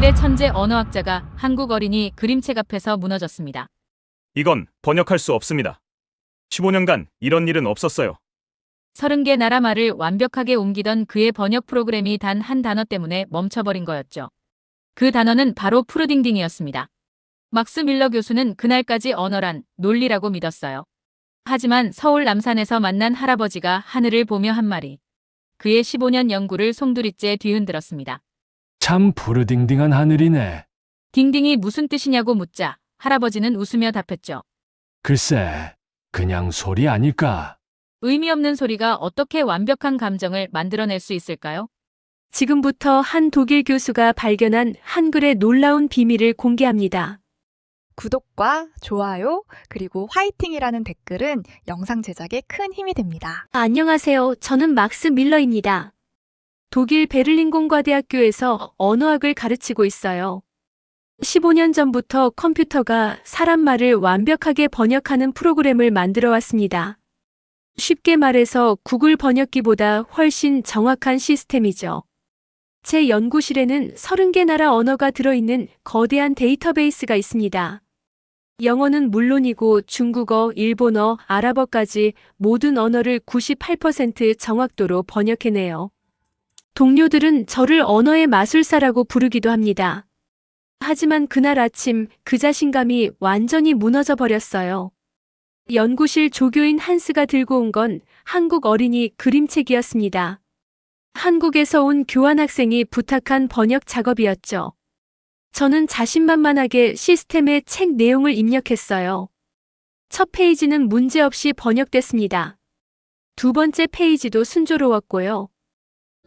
독일의 천재 언어학자가 한국 어린이 그림책 앞에서 무너졌습니다. 이건 번역할 수 없습니다. 15년간 이런 일은 없었어요. 30개 나라 말을 완벽하게 옮기던 그의 번역 프로그램이 단 한 단어 때문에 멈춰버린 거였죠. 그 단어는 바로 푸르딩딩이었습니다. 막스 밀러 교수는 그날까지 언어란 논리라고 믿었어요. 하지만 서울 남산에서 만난 할아버지가 하늘을 보며 한 말이 그의 15년 연구를 송두리째 뒤흔들었습니다. 참 푸르딩딩한 하늘이네. 딩딩이 무슨 뜻이냐고 묻자 할아버지는 웃으며 답했죠. 글쎄, 그냥 소리 아닐까? 의미 없는 소리가 어떻게 완벽한 감정을 만들어낼 수 있을까요? 지금부터 한 독일 교수가 발견한 한글의 놀라운 비밀을 공개합니다. 구독과 좋아요, 그리고 화이팅이라는 댓글은 영상 제작에 큰 힘이 됩니다. 안녕하세요. 저는 막스 밀러입니다. 독일 베를린 공과대학교에서 언어학을 가르치고 있어요. 15년 전부터 컴퓨터가 사람 말을 완벽하게 번역하는 프로그램을 만들어 왔습니다. 쉽게 말해서 구글 번역기보다 훨씬 정확한 시스템이죠. 제 연구실에는 30개 나라 언어가 들어있는 거대한 데이터베이스가 있습니다. 영어는 물론이고 중국어, 일본어, 아랍어까지 모든 언어를 98% 정확도로 번역해내요. 동료들은 저를 언어의 마술사라고 부르기도 합니다. 하지만 그날 아침 그 자신감이 완전히 무너져 버렸어요. 연구실 조교인 한스가 들고 온 건 한국 어린이 그림책이었습니다. 한국에서 온 교환학생이 부탁한 번역 작업이었죠. 저는 자신만만하게 시스템에 책 내용을 입력했어요. 첫 페이지는 문제없이 번역됐습니다. 두 번째 페이지도 순조로웠고요.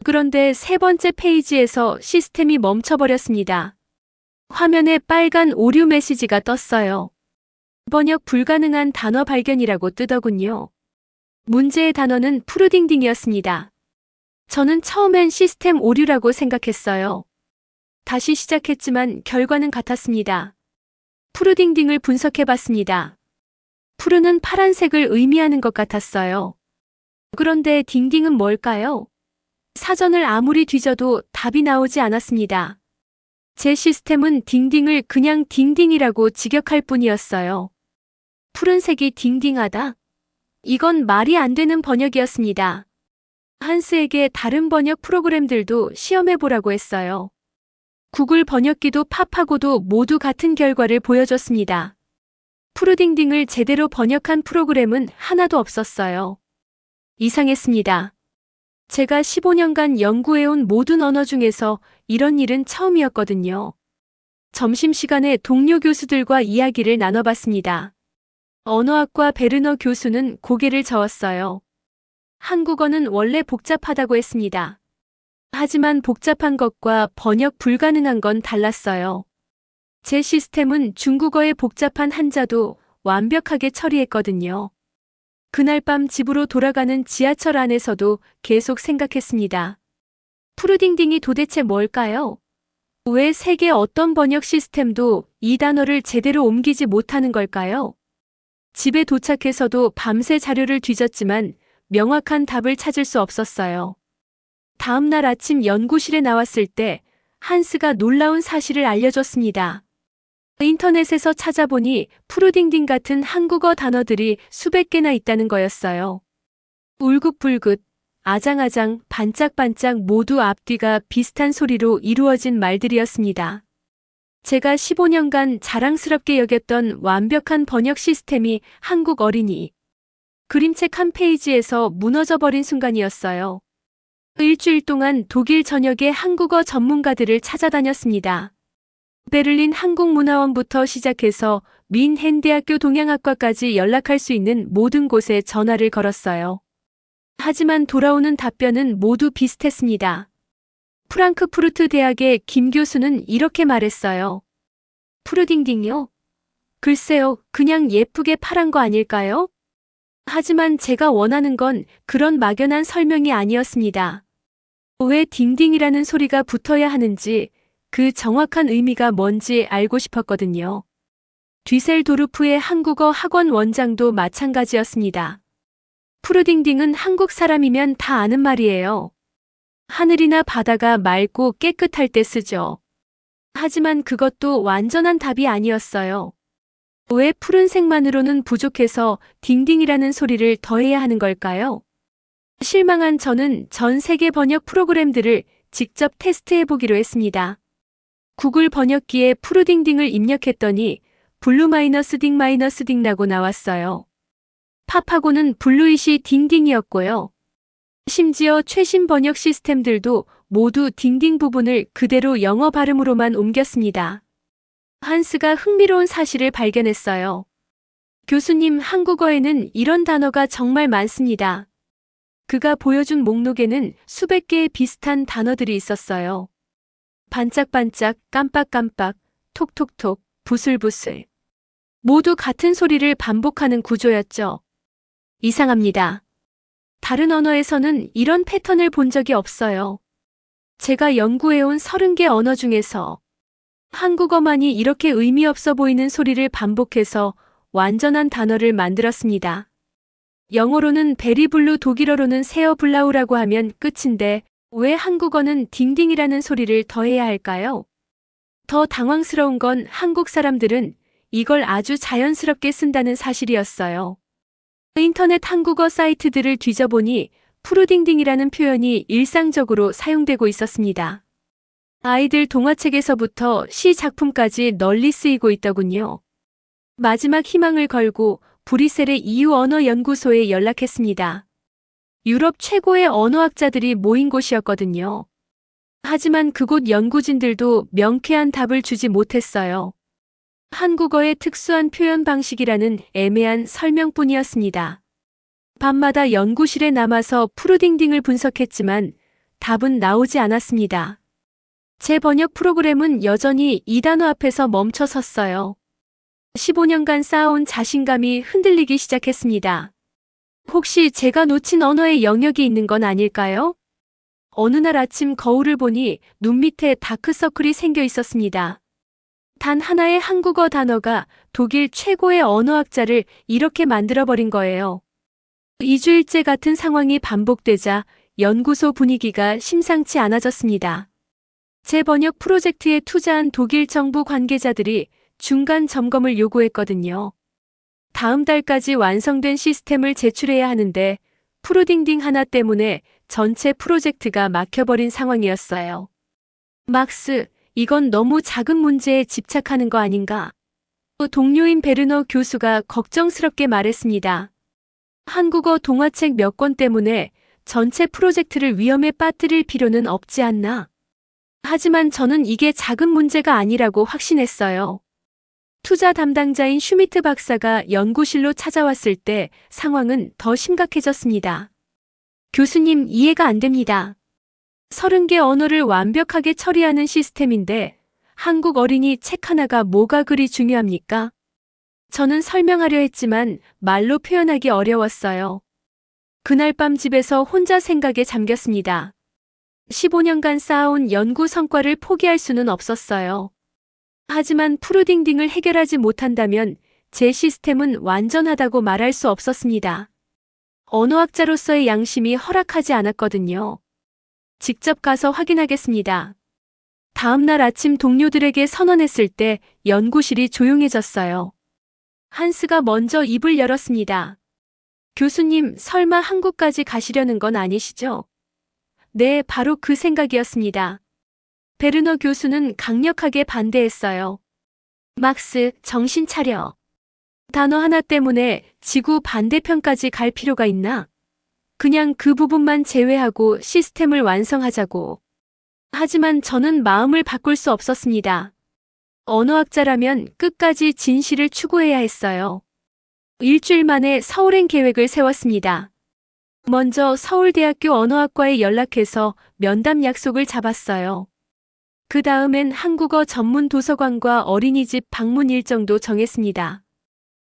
그런데 세 번째 페이지에서 시스템이 멈춰버렸습니다. 화면에 빨간 오류 메시지가 떴어요. 번역 불가능한 단어 발견이라고 뜨더군요. 문제의 단어는 푸르딩딩이었습니다. 저는 처음엔 시스템 오류라고 생각했어요. 다시 시작했지만 결과는 같았습니다. 푸르딩딩을 분석해 봤습니다. 푸르는 파란색을 의미하는 것 같았어요. 그런데 딩딩은 뭘까요? 사전을 아무리 뒤져도 답이 나오지 않았습니다. 제 시스템은 딩딩을 그냥 딩딩이라고 직역할 뿐이었어요. 푸른색이 딩딩하다? 이건 말이 안 되는 번역이었습니다. 한스에게 다른 번역 프로그램들도 시험해보라고 했어요. 구글 번역기도 팝하고도 모두 같은 결과를 보여줬습니다. 푸르딩딩을 제대로 번역한 프로그램은 하나도 없었어요. 이상했습니다. 제가 15년간 연구해온 모든 언어 중에서 이런 일은 처음이었거든요. 점심시간에 동료 교수들과 이야기를 나눠봤습니다. 언어학과 베르너 교수는 고개를 저었어요. 한국어는 원래 복잡하다고 했습니다. 하지만 복잡한 것과 번역 불가능한 건 달랐어요. 제 시스템은 중국어의 복잡한 한자도 완벽하게 처리했거든요. 그날 밤 집으로 돌아가는 지하철 안에서도 계속 생각했습니다. 푸르딩딩이 도대체 뭘까요? 왜 세계 어떤 번역 시스템도 이 단어를 제대로 옮기지 못하는 걸까요? 집에 도착해서도 밤새 자료를 뒤졌지만 명확한 답을 찾을 수 없었어요. 다음 날 아침 연구실에 나왔을 때 한스가 놀라운 사실을 알려줬습니다. 인터넷에서 찾아보니 푸르딩딩 같은 한국어 단어들이 수백 개나 있다는 거였어요. 울긋불긋, 아장아장, 반짝반짝 모두 앞뒤가 비슷한 소리로 이루어진 말들이었습니다. 제가 15년간 자랑스럽게 여겼던 완벽한 번역 시스템이 한국 어린이 그림책 한 페이지에서 무너져버린 순간이었어요. 일주일 동안 독일 전역의 한국어 전문가들을 찾아다녔습니다. 베를린 한국문화원부터 시작해서 민헨 대학교 동양학과까지 연락할 수 있는 모든 곳에 전화를 걸었어요. 하지만 돌아오는 답변은 모두 비슷했습니다. 프랑크푸르트 대학의 김 교수는 이렇게 말했어요. 푸르딩딩요? 글쎄요, 그냥 예쁘게 파란 거 아닐까요? 하지만 제가 원하는 건 그런 막연한 설명이 아니었습니다. 왜 딩딩이라는 소리가 붙어야 하는지 그 정확한 의미가 뭔지 알고 싶었거든요. 뒤셀도르프의 한국어 학원 원장도 마찬가지였습니다. 푸르딩딩은 한국 사람이면 다 아는 말이에요. 하늘이나 바다가 맑고 깨끗할 때 쓰죠. 하지만 그것도 완전한 답이 아니었어요. 왜 푸른색만으로는 부족해서 딩딩이라는 소리를 더해야 하는 걸까요? 실망한 저는 전 세계 번역 프로그램들을 직접 테스트해 보기로 했습니다. 구글 번역기에 푸르딩딩을 입력했더니 블루 마이너스 딩 마이너스 딩라고 나왔어요. 팝하고는 블루잇이 딩딩이었고요. 심지어 최신 번역 시스템들도 모두 딩딩 부분을 그대로 영어 발음으로만 옮겼습니다. 한스가 흥미로운 사실을 발견했어요. 교수님, 한국어에는 이런 단어가 정말 많습니다. 그가 보여준 목록에는 수백 개의 비슷한 단어들이 있었어요. 반짝반짝, 깜빡깜빡, 톡톡톡, 부슬부슬. 모두 같은 소리를 반복하는 구조였죠. 이상합니다. 다른 언어에서는 이런 패턴을 본 적이 없어요. 제가 연구해온 30개 언어 중에서 한국어만이 이렇게 의미 없어 보이는 소리를 반복해서 완전한 단어를 만들었습니다. 영어로는 베리블루 독일어로는 세어블라우라고 하면 끝인데 왜 한국어는 딩딩이라는 소리를 더해야 할까요? 더 당황스러운 건 한국 사람들은 이걸 아주 자연스럽게 쓴다는 사실이었어요. 인터넷 한국어 사이트들을 뒤져보니 푸르딩딩이라는 표현이 일상적으로 사용되고 있었습니다. 아이들 동화책에서부터 시 작품까지 널리 쓰이고 있더군요. 마지막 희망을 걸고 브리셀의 EU 언어 연구소에 연락했습니다. 유럽 최고의 언어학자들이 모인 곳이었거든요. 하지만 그곳 연구진들도 명쾌한 답을 주지 못했어요. 한국어의 특수한 표현 방식이라는 애매한 설명뿐이었습니다. 밤마다 연구실에 남아서 푸르딩딩을 분석했지만 답은 나오지 않았습니다. 제 번역 프로그램은 여전히 이 단어 앞에서 멈춰 섰어요. 15년간 쌓아온 자신감이 흔들리기 시작했습니다. 혹시 제가 놓친 언어의 영역이 있는 건 아닐까요? 어느 날 아침 거울을 보니 눈 밑에 다크서클이 생겨 있었습니다. 단 하나의 한국어 단어가 독일 최고의 언어학자를 이렇게 만들어버린 거예요. 2주일째 같은 상황이 반복되자 연구소 분위기가 심상치 않아졌습니다. 제 번역 프로젝트에 투자한 독일 정부 관계자들이 중간 점검을 요구했거든요. 다음 달까지 완성된 시스템을 제출해야 하는데 푸르딩딩 하나 때문에 전체 프로젝트가 막혀버린 상황이었어요. 막스, 이건 너무 작은 문제에 집착하는 거 아닌가? 또 동료인 베르너 교수가 걱정스럽게 말했습니다. 한국어 동화책 몇 권 때문에 전체 프로젝트를 위험에 빠뜨릴 필요는 없지 않나? 하지만 저는 이게 작은 문제가 아니라고 확신했어요. 투자 담당자인 슈미트 박사가 연구실로 찾아왔을 때 상황은 더 심각해졌습니다. 교수님 이해가 안 됩니다. 30개 언어를 완벽하게 처리하는 시스템인데 한국 어린이 책 하나가 뭐가 그리 중요합니까? 저는 설명하려 했지만 말로 표현하기 어려웠어요. 그날 밤 집에서 혼자 생각에 잠겼습니다. 15년간 쌓아온 연구 성과를 포기할 수는 없었어요. 하지만 푸르딩딩을 해결하지 못한다면 제 시스템은 완전하다고 말할 수 없었습니다. 언어학자로서의 양심이 허락하지 않았거든요. 직접 가서 확인하겠습니다. 다음 날 아침 동료들에게 선언했을 때 연구실이 조용해졌어요. 한스가 먼저 입을 열었습니다. 교수님, 설마 한국까지 가시려는 건 아니시죠? 네, 바로 그 생각이었습니다. 베르너 교수는 강력하게 반대했어요. 막스, 정신 차려. 단어 하나 때문에 지구 반대편까지 갈 필요가 있나? 그냥 그 부분만 제외하고 시스템을 완성하자고. 하지만 저는 마음을 바꿀 수 없었습니다. 언어학자라면 끝까지 진실을 추구해야 했어요. 일주일 만에 서울행 계획을 세웠습니다. 먼저 서울대학교 언어학과에 연락해서 면담 약속을 잡았어요. 그 다음엔 한국어 전문 도서관과 어린이집 방문 일정도 정했습니다.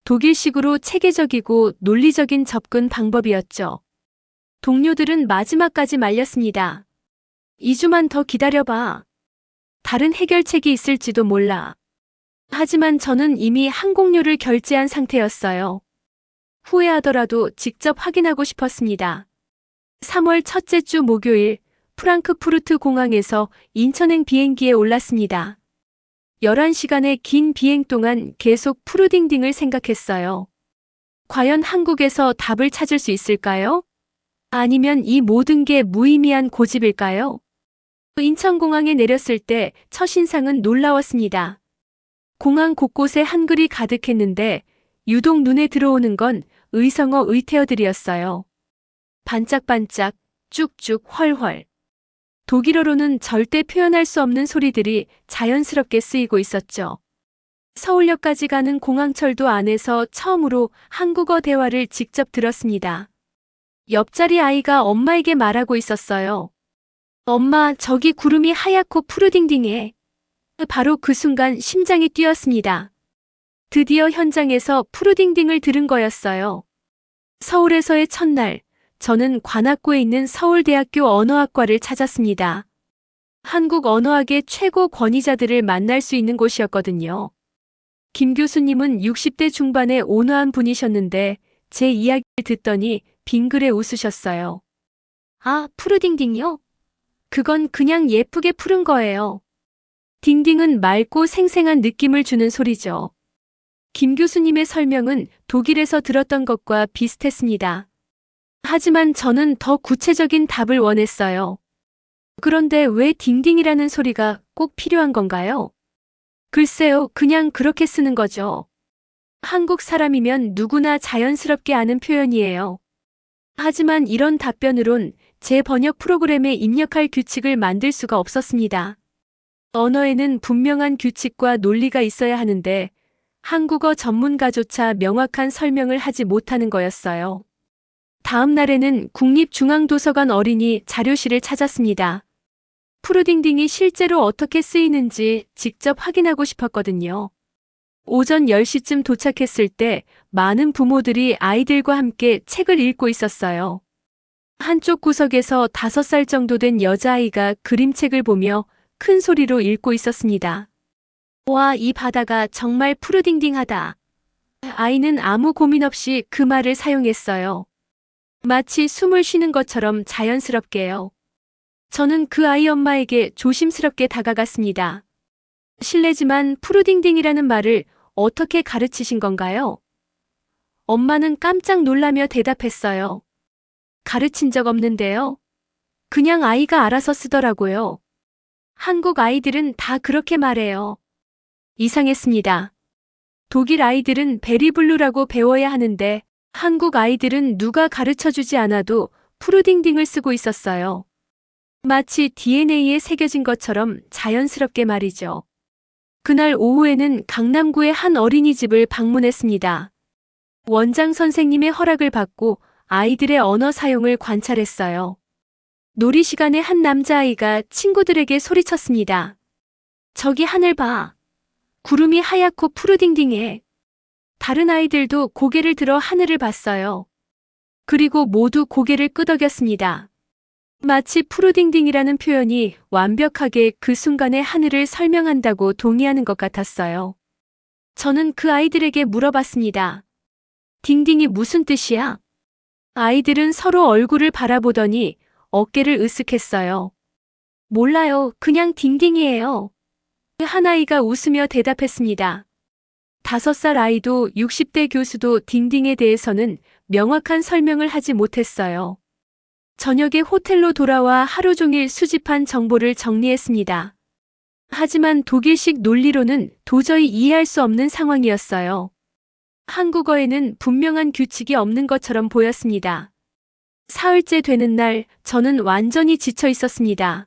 독일식으로 체계적이고 논리적인 접근 방법이었죠. 동료들은 마지막까지 말렸습니다. 2주만 더 기다려봐. 다른 해결책이 있을지도 몰라. 하지만 저는 이미 항공료를 결제한 상태였어요. 후회하더라도 직접 확인하고 싶었습니다. 3월 첫째 주 목요일 프랑크푸르트 공항에서 인천행 비행기에 올랐습니다. 11시간의 긴 비행 동안 계속 푸르딩딩을 생각했어요. 과연 한국에서 답을 찾을 수 있을까요? 아니면 이 모든 게 무의미한 고집일까요? 인천공항에 내렸을 때 첫인상은 놀라웠습니다. 공항 곳곳에 한글이 가득했는데 유독 눈에 들어오는 건 의성어 의태어들이었어요. 반짝반짝, 쭉쭉, 헐헐. 독일어로는 절대 표현할 수 없는 소리들이 자연스럽게 쓰이고 있었죠. 서울역까지 가는 공항철도 안에서 처음으로 한국어 대화를 직접 들었습니다. 옆자리 아이가 엄마에게 말하고 있었어요. 엄마, 저기 구름이 하얗고 푸르딩딩해. 바로 그 순간 심장이 뛰었습니다. 드디어 현장에서 푸르딩딩을 들은 거였어요. 서울에서의 첫날, 저는 관악구에 있는 서울대학교 언어학과를 찾았습니다. 한국 언어학의 최고 권위자들을 만날 수 있는 곳이었거든요. 김 교수님은 60대 중반의 온화한 분이셨는데 제 이야기를 듣더니 빙그레 웃으셨어요. 아, 푸르딩딩요? 그건 그냥 예쁘게 푸른 거예요. 딩딩은 맑고 생생한 느낌을 주는 소리죠. 김 교수님의 설명은 독일에서 들었던 것과 비슷했습니다. 하지만 저는 더 구체적인 답을 원했어요. 그런데 왜 딩딩이라는 소리가 꼭 필요한 건가요? 글쎄요, 그냥 그렇게 쓰는 거죠. 한국 사람이면 누구나 자연스럽게 아는 표현이에요. 하지만 이런 답변으론 제 번역 프로그램에 입력할 규칙을 만들 수가 없었습니다. 언어에는 분명한 규칙과 논리가 있어야 하는데 한국어 전문가조차 명확한 설명을 하지 못하는 거였어요. 다음 날에는 국립중앙도서관 어린이 자료실을 찾았습니다. 푸르딩딩이 실제로 어떻게 쓰이는지 직접 확인하고 싶었거든요. 오전 10시쯤 도착했을 때 많은 부모들이 아이들과 함께 책을 읽고 있었어요. 한쪽 구석에서 5살 정도 된 여자아이가 그림책을 보며 큰 소리로 읽고 있었습니다. 와, 이 바다가 정말 푸르딩딩하다. 아이는 아무 고민 없이 그 말을 사용했어요. 마치 숨을 쉬는 것처럼 자연스럽게요. 저는 그 아이 엄마에게 조심스럽게 다가갔습니다. 실례지만 푸르딩딩이라는 말을 어떻게 가르치신 건가요? 엄마는 깜짝 놀라며 대답했어요. 가르친 적 없는데요. 그냥 아이가 알아서 쓰더라고요. 한국 아이들은 다 그렇게 말해요. 이상했습니다. 독일 아이들은 베리블루라고 배워야 하는데 한국 아이들은 누가 가르쳐 주지 않아도 푸르딩딩을 쓰고 있었어요. 마치 DNA에 새겨진 것처럼 자연스럽게 말이죠. 그날 오후에는 강남구의 한 어린이집을 방문했습니다. 원장 선생님의 허락을 받고 아이들의 언어 사용을 관찰했어요. 놀이 시간에 한 남자아이가 친구들에게 소리쳤습니다. 저기 하늘 봐. 구름이 하얗고 푸르딩딩해. 다른 아이들도 고개를 들어 하늘을 봤어요. 그리고 모두 고개를 끄덕였습니다. 마치 푸르딩딩이라는 표현이 완벽하게 그 순간의 하늘을 설명한다고 동의하는 것 같았어요. 저는 그 아이들에게 물어봤습니다. 딩딩이 무슨 뜻이야? 아이들은 서로 얼굴을 바라보더니 어깨를 으쓱했어요. 몰라요. 그냥 딩딩이에요. 한 아이가 웃으며 대답했습니다. 다섯 살 아이도 60대 교수도 딩딩에 대해서는 명확한 설명을 하지 못했어요. 저녁에 호텔로 돌아와 하루 종일 수집한 정보를 정리했습니다. 하지만 독일식 논리로는 도저히 이해할 수 없는 상황이었어요. 한국어에는 분명한 규칙이 없는 것처럼 보였습니다. 사흘째 되는 날 저는 완전히 지쳐 있었습니다.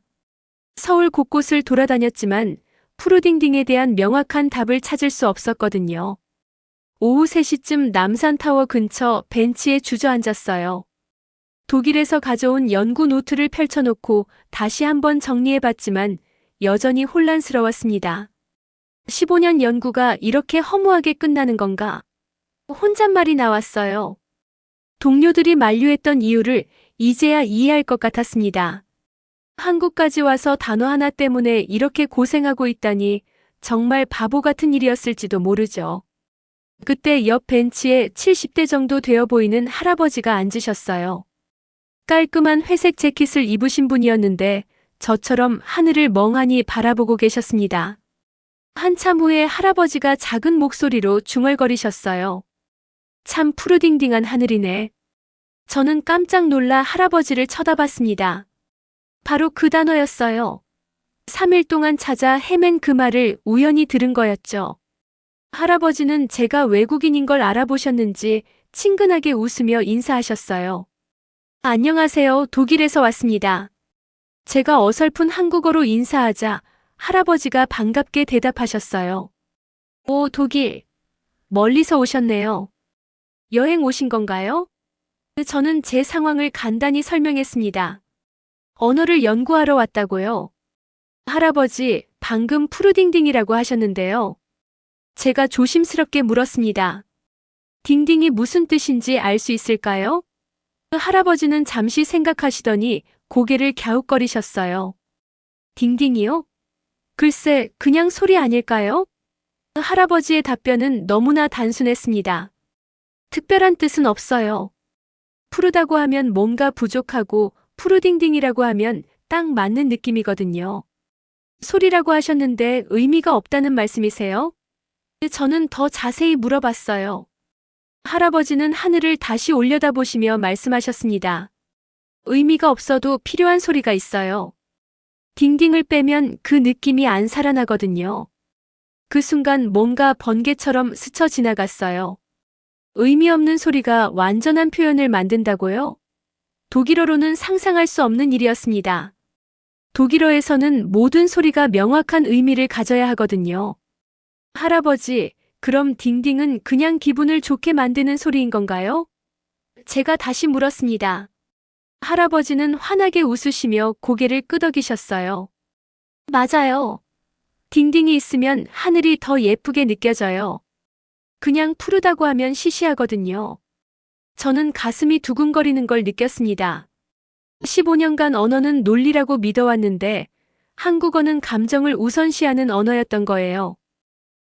서울 곳곳을 돌아다녔지만 푸르딩딩에 대한 명확한 답을 찾을 수 없었거든요. 오후 3시쯤 남산타워 근처 벤치에 주저앉았어요. 독일에서 가져온 연구 노트를 펼쳐놓고 다시 한번 정리해봤지만 여전히 혼란스러웠습니다. 15년 연구가 이렇게 허무하게 끝나는 건가? 혼잣말이 나왔어요. 동료들이 만류했던 이유를 이제야 이해할 것 같았습니다. 한국까지 와서 단어 하나 때문에 이렇게 고생하고 있다니 정말 바보 같은 일이었을지도 모르죠. 그때 옆 벤치에 70대 정도 되어 보이는 할아버지가 앉으셨어요. 깔끔한 회색 재킷을 입으신 분이었는데 저처럼 하늘을 멍하니 바라보고 계셨습니다. 한참 후에 할아버지가 작은 목소리로 중얼거리셨어요. 참 푸르딩딩한 하늘이네. 저는 깜짝 놀라 할아버지를 쳐다봤습니다. 바로 그 단어였어요. 3일 동안 찾아 헤맨 그 말을 우연히 들은 거였죠. 할아버지는 제가 외국인인 걸 알아보셨는지 친근하게 웃으며 인사하셨어요. 안녕하세요. 독일에서 왔습니다. 제가 어설픈 한국어로 인사하자 할아버지가 반갑게 대답하셨어요. 오, 독일. 멀리서 오셨네요. 여행 오신 건가요? 저는 제 상황을 간단히 설명했습니다. 언어를 연구하러 왔다고요. 할아버지, 방금 푸르딩딩이라고 하셨는데요. 제가 조심스럽게 물었습니다. 딩딩이 무슨 뜻인지 알 수 있을까요? 할아버지는 잠시 생각하시더니 고개를 갸웃거리셨어요. 딩딩이요? 글쎄, 그냥 소리 아닐까요? 할아버지의 답변은 너무나 단순했습니다. 특별한 뜻은 없어요. 푸르다고 하면 뭔가 부족하고 푸르딩딩이라고 하면 딱 맞는 느낌이거든요. 소리라고 하셨는데 의미가 없다는 말씀이세요? 저는 더 자세히 물어봤어요. 할아버지는 하늘을 다시 올려다보시며 말씀하셨습니다. 의미가 없어도 필요한 소리가 있어요. 딩딩을 빼면 그 느낌이 안 살아나거든요. 그 순간 뭔가 번개처럼 스쳐 지나갔어요. 의미 없는 소리가 완전한 표현을 만든다고요? 독일어로는 상상할 수 없는 일이었습니다. 독일어에서는 모든 소리가 명확한 의미를 가져야 하거든요. 할아버지, 그럼 딩딩은 그냥 기분을 좋게 만드는 소리인 건가요? 제가 다시 물었습니다. 할아버지는 환하게 웃으시며 고개를 끄덕이셨어요. 맞아요. 딩딩이 있으면 하늘이 더 예쁘게 느껴져요. 그냥 푸르다고 하면 시시하거든요. 저는 가슴이 두근거리는 걸 느꼈습니다. 15년간 언어는 논리라고 믿어왔는데 한국어는 감정을 우선시하는 언어였던 거예요.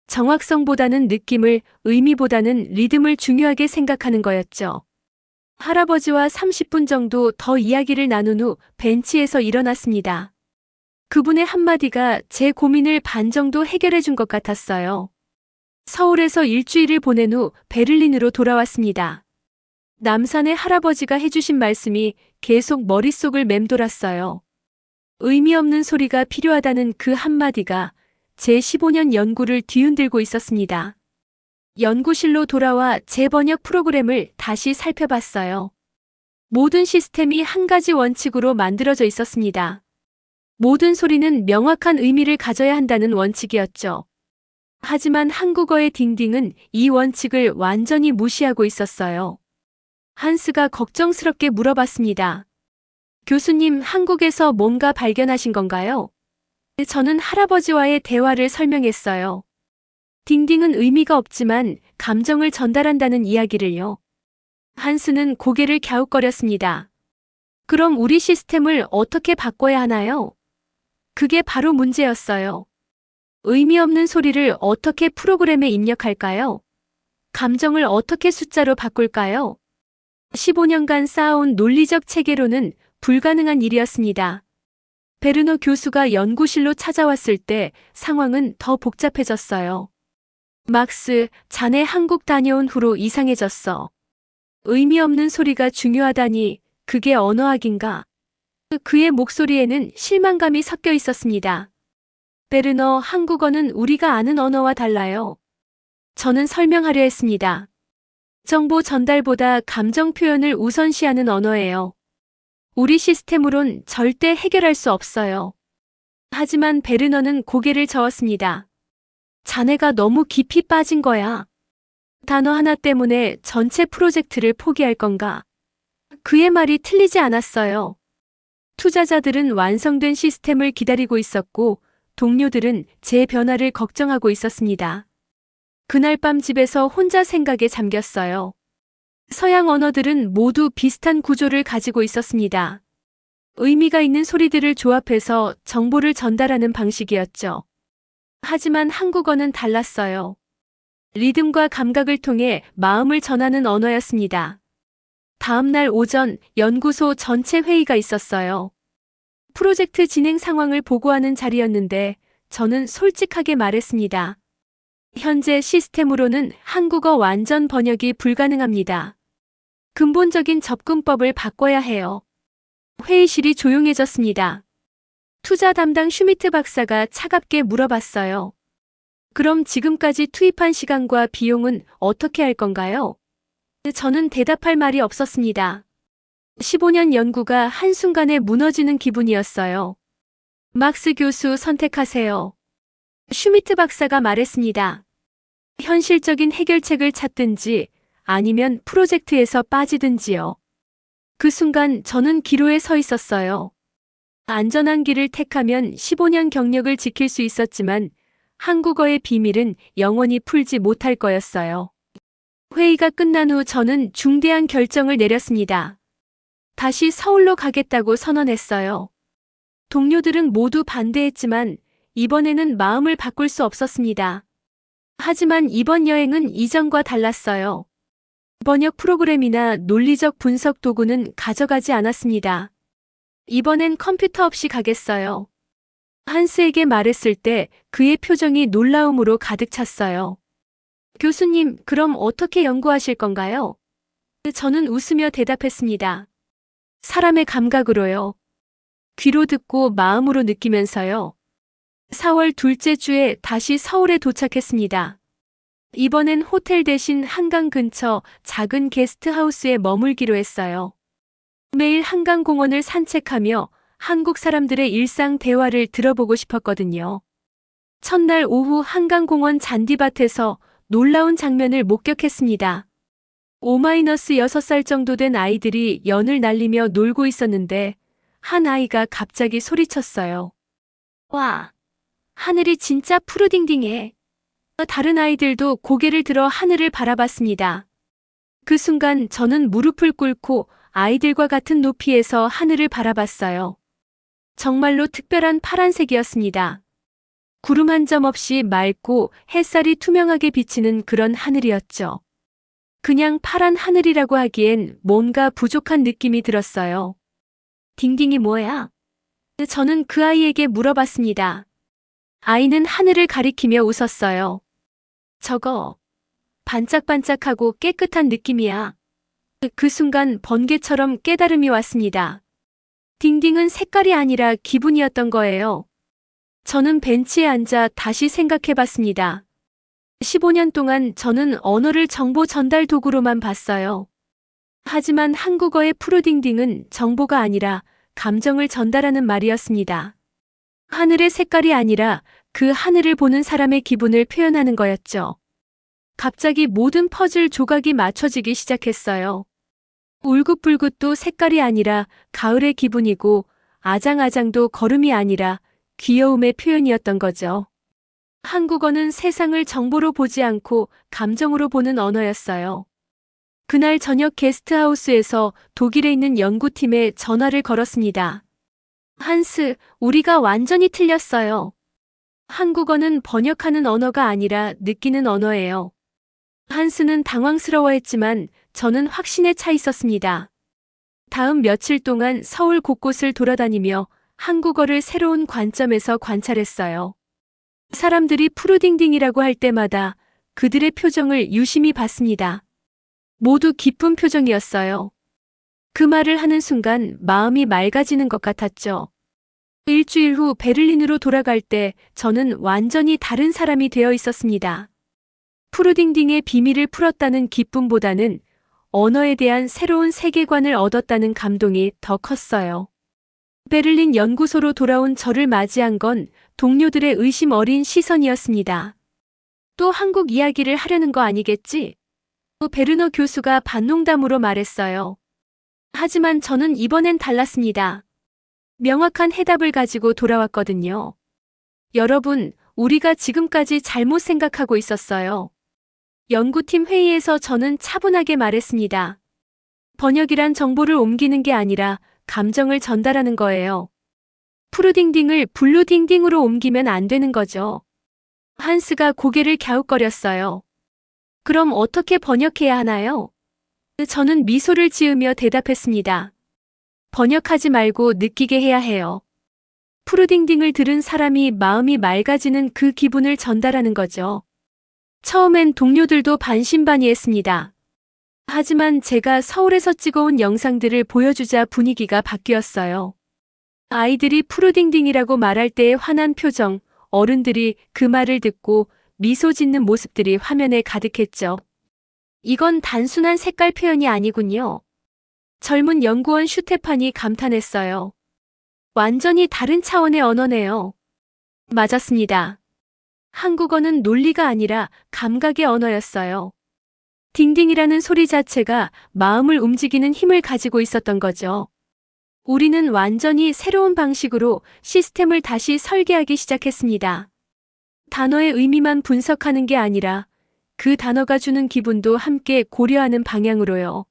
정확성보다는 느낌을, 의미보다는 리듬을 중요하게 생각하는 거였죠. 할아버지와 30분 정도 더 이야기를 나눈 후 벤치에서 일어났습니다. 그분의 한마디가 제 고민을 반 정도 해결해 준 것 같았어요. 서울에서 일주일을 보낸 후 베를린으로 돌아왔습니다. 남산의 할아버지가 해주신 말씀이 계속 머릿속을 맴돌았어요. 의미 없는 소리가 필요하다는 그 한마디가 제 15년 연구를 뒤흔들고 있었습니다. 연구실로 돌아와 재번역 프로그램을 다시 살펴봤어요. 모든 시스템이 한 가지 원칙으로 만들어져 있었습니다. 모든 소리는 명확한 의미를 가져야 한다는 원칙이었죠. 하지만 한국어의 딩딩은 이 원칙을 완전히 무시하고 있었어요. 한스가 걱정스럽게 물어봤습니다. 교수님, 한국에서 뭔가 발견하신 건가요? 저는 할아버지와의 대화를 설명했어요. 딩딩은 의미가 없지만 감정을 전달한다는 이야기를요. 한스는 고개를 갸웃거렸습니다. 그럼 우리 시스템을 어떻게 바꿔야 하나요? 그게 바로 문제였어요. 의미 없는 소리를 어떻게 프로그램에 입력할까요? 감정을 어떻게 숫자로 바꿀까요? 15년간 쌓아온 논리적 체계로는 불가능한 일이었습니다. 베르너 교수가 연구실로 찾아왔을 때 상황은 더 복잡해졌어요. 막스, 자네 한국 다녀온 후로 이상해졌어. 의미 없는 소리가 중요하다니 그게 언어학인가? 그의 목소리에는 실망감이 섞여 있었습니다. 베르너, 한국어는 우리가 아는 언어와 달라요. 저는 설명하려 했습니다. 정보 전달보다 감정 표현을 우선시하는 언어예요. 우리 시스템으론 절대 해결할 수 없어요. 하지만 베르너는 고개를 저었습니다. 자네가 너무 깊이 빠진 거야. 단어 하나 때문에 전체 프로젝트를 포기할 건가? 그의 말이 틀리지 않았어요. 투자자들은 완성된 시스템을 기다리고 있었고, 동료들은 제 변화를 걱정하고 있었습니다. 그날 밤 집에서 혼자 생각에 잠겼어요. 서양 언어들은 모두 비슷한 구조를 가지고 있었습니다. 의미가 있는 소리들을 조합해서 정보를 전달하는 방식이었죠. 하지만 한국어는 달랐어요. 리듬과 감각을 통해 마음을 전하는 언어였습니다. 다음 날 오전 연구소 전체 회의가 있었어요. 프로젝트 진행 상황을 보고하는 자리였는데 저는 솔직하게 말했습니다. 현재 시스템으로는 한국어 완전 번역이 불가능합니다. 근본적인 접근법을 바꿔야 해요. 회의실이 조용해졌습니다. 투자 담당 슈미트 박사가 차갑게 물어봤어요. 그럼 지금까지 투입한 시간과 비용은 어떻게 할 건가요? 저는 대답할 말이 없었습니다. 15년 연구가 한순간에 무너지는 기분이었어요. 막스 교수 선택하세요. 슈미트 박사가 말했습니다. 현실적인 해결책을 찾든지 아니면 프로젝트에서 빠지든지요. 그 순간 저는 기로에 서 있었어요. 안전한 길을 택하면 15년 경력을 지킬 수 있었지만 한국어의 비밀은 영원히 풀지 못할 거였어요. 회의가 끝난 후 저는 중대한 결정을 내렸습니다. 다시 서울로 가겠다고 선언했어요. 동료들은 모두 반대했지만 이번에는 마음을 바꿀 수 없었습니다. 하지만 이번 여행은 이전과 달랐어요. 번역 프로그램이나 논리적 분석 도구는 가져가지 않았습니다. 이번엔 컴퓨터 없이 가겠어요. 한스에게 말했을 때 그의 표정이 놀라움으로 가득 찼어요. 교수님, 그럼 어떻게 연구하실 건가요? 저는 웃으며 대답했습니다. 사람의 감각으로요. 귀로 듣고 마음으로 느끼면서요. 4월 둘째 주에 다시 서울에 도착했습니다. 이번엔 호텔 대신 한강 근처 작은 게스트하우스에 머물기로 했어요. 매일 한강공원을 산책하며 한국 사람들의 일상 대화를 들어보고 싶었거든요. 첫날 오후 한강공원 잔디밭에서 놀라운 장면을 목격했습니다. 5-6살 정도 된 아이들이 연을 날리며 놀고 있었는데 한 아이가 갑자기 소리쳤어요. 와, 하늘이 진짜 푸르딩딩해. 다른 아이들도 고개를 들어 하늘을 바라봤습니다. 그 순간 저는 무릎을 꿇고 아이들과 같은 높이에서 하늘을 바라봤어요. 정말로 특별한 파란색이었습니다. 구름 한 점 없이 맑고 햇살이 투명하게 비치는 그런 하늘이었죠. 그냥 파란 하늘이라고 하기엔 뭔가 부족한 느낌이 들었어요. 딩딩이 뭐야? 저는 그 아이에게 물어봤습니다. 아이는 하늘을 가리키며 웃었어요. 저거, 반짝반짝하고 깨끗한 느낌이야. 그 순간 번개처럼 깨달음이 왔습니다. 딩딩은 색깔이 아니라 기분이었던 거예요. 저는 벤치에 앉아 다시 생각해 봤습니다. 15년 동안 저는 언어를 정보 전달 도구로만 봤어요. 하지만 한국어의 푸르딩딩은 정보가 아니라 감정을 전달하는 말이었습니다. 하늘의 색깔이 아니라 그 하늘을 보는 사람의 기분을 표현하는 거였죠. 갑자기 모든 퍼즐 조각이 맞춰지기 시작했어요. 울긋불긋도 색깔이 아니라 가을의 기분이고 아장아장도 걸음이 아니라 귀여움의 표현이었던 거죠. 한국어는 세상을 정보로 보지 않고 감정으로 보는 언어였어요. 그날 저녁 게스트하우스에서 독일에 있는 연구팀에 전화를 걸었습니다. 한스, 우리가 완전히 틀렸어요. 한국어는 번역하는 언어가 아니라 느끼는 언어예요. 한스는 당황스러워했지만 저는 확신에 차 있었습니다. 다음 며칠 동안 서울 곳곳을 돌아다니며 한국어를 새로운 관점에서 관찰했어요. 사람들이 푸르딩딩이라고 할 때마다 그들의 표정을 유심히 봤습니다. 모두 기쁜 표정이었어요. 그 말을 하는 순간 마음이 맑아지는 것 같았죠. 일주일 후 베를린으로 돌아갈 때 저는 완전히 다른 사람이 되어 있었습니다. 푸르딩딩의 비밀을 풀었다는 기쁨보다는 언어에 대한 새로운 세계관을 얻었다는 감동이 더 컸어요. 베를린 연구소로 돌아온 저를 맞이한 건 동료들의 의심 어린 시선이었습니다. 또 한국 이야기를 하려는 거 아니겠지? 또 베르너 교수가 반농담으로 말했어요. 하지만 저는 이번엔 달랐습니다. 명확한 해답을 가지고 돌아왔거든요. 여러분, 우리가 지금까지 잘못 생각하고 있었어요. 연구팀 회의에서 저는 차분하게 말했습니다. 번역이란 정보를 옮기는 게 아니라 감정을 전달하는 거예요. 푸르딩딩을 블루딩딩으로 옮기면 안 되는 거죠. 한스가 고개를 갸웃거렸어요. 그럼 어떻게 번역해야 하나요? 저는 미소를 지으며 대답했습니다. 번역하지 말고 느끼게 해야 해요. 푸르딩딩을 들은 사람이 마음이 맑아지는 그 기분을 전달하는 거죠. 처음엔 동료들도 반신반의했습니다. 하지만 제가 서울에서 찍어온 영상들을 보여주자 분위기가 바뀌었어요. 아이들이 푸르딩딩이라고 말할 때의 환한 표정, 어른들이 그 말을 듣고 미소 짓는 모습들이 화면에 가득했죠. 이건 단순한 색깔 표현이 아니군요. 젊은 연구원 슈테판이 감탄했어요. 완전히 다른 차원의 언어네요. 맞았습니다. 한국어는 논리가 아니라 감각의 언어였어요. 딩딩이라는 소리 자체가 마음을 움직이는 힘을 가지고 있었던 거죠. 우리는 완전히 새로운 방식으로 시스템을 다시 설계하기 시작했습니다. 단어의 의미만 분석하는 게 아니라 그 단어가 주는 기분도 함께 고려하는 방향으로요.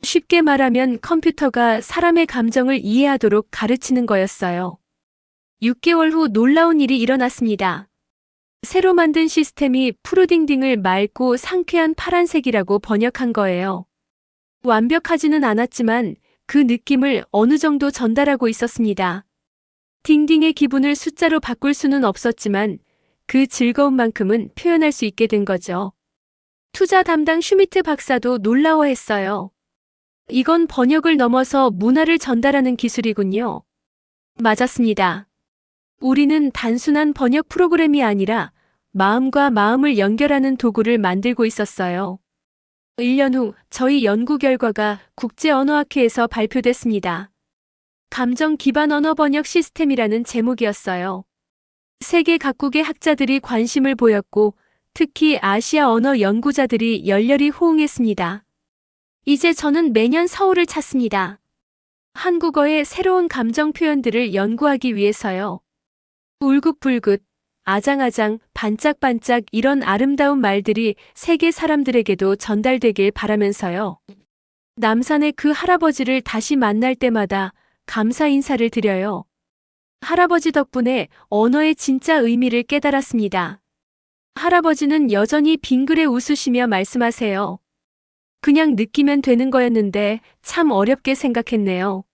쉽게 말하면 컴퓨터가 사람의 감정을 이해하도록 가르치는 거였어요. 6개월 후 놀라운 일이 일어났습니다. 새로 만든 시스템이 푸르딩딩을 맑고 상쾌한 파란색이라고 번역한 거예요. 완벽하지는 않았지만 그 느낌을 어느 정도 전달하고 있었습니다. 딩딩의 기분을 숫자로 바꿀 수는 없었지만 그 즐거움만큼은 표현할 수 있게 된 거죠. 투자 담당 슈미트 박사도 놀라워했어요. 이건 번역을 넘어서 문화를 전달하는 기술이군요. 맞았습니다. 우리는 단순한 번역 프로그램이 아니라 마음과 마음을 연결하는 도구를 만들고 있었어요. 1년 후 저희 연구 결과가 국제언어학회에서 발표됐습니다. 감정 기반 언어 번역 시스템이라는 제목이었어요. 세계 각국의 학자들이 관심을 보였고 특히 아시아 언어 연구자들이 열렬히 호응했습니다. 이제 저는 매년 서울을 찾습니다. 한국어의 새로운 감정 표현들을 연구하기 위해서요. 울긋불긋, 아장아장, 반짝반짝 이런 아름다운 말들이 세계 사람들에게도 전달되길 바라면서요. 남산의 그 할아버지를 다시 만날 때마다 감사 인사를 드려요. 할아버지 덕분에 언어의 진짜 의미를 깨달았습니다. 할아버지는 여전히 빙그레 웃으시며 말씀하세요. 그냥 느끼면 되는 거였는데 참 어렵게 생각했네요.